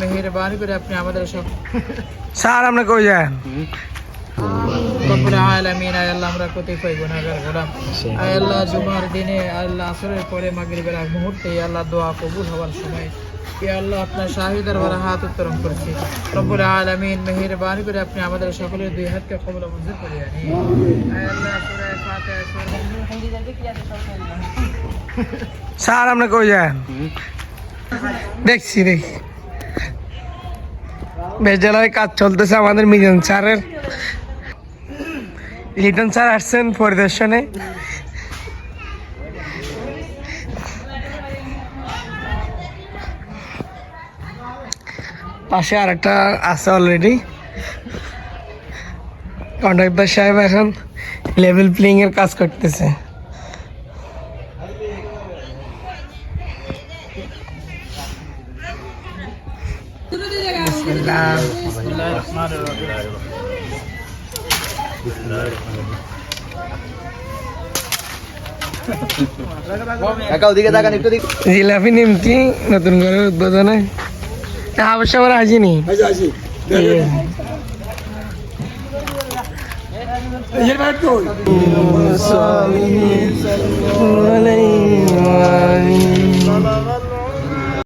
মেহরবানি করে আপনি আমাদের সব স্যার আপনি কই যান? আলামিন আল্লাহ আমরা কতিপয় গুনাহগার গোলাম। আল্লাহ জুমার দিনে আল্লাহ আসরের পরে মাগরিবের আগ মুহূর্তে আল্লাহ দোয়া কবুল হওয়ার সময় আল্লাহ আপনার শাহী দরবারে হাত উত্তোলন করছি। রব্বুল আলামিন মেহেরবানি করে আপনি আমাদের সকলের দুই হাতকে কবুল মঞ্জুর করে আনি আল্লাহ স্যার, আপনি কই যান? দেখছি দেখছি। বেজালায় কাজ চলতেছে আমাদের মিজান স্যারের। লিটন স্যার আসছেন পরিদর্শনে। পাশে আরেকটা আছে অলরেডি কন্ট্রাক্টর সাহেব এখন লেভেল প্লেইং এর কাজ করতেছে। জিলাপি নিমতি নতুন করে উদ্বোধনে। অবশ্য আমার আসিনি।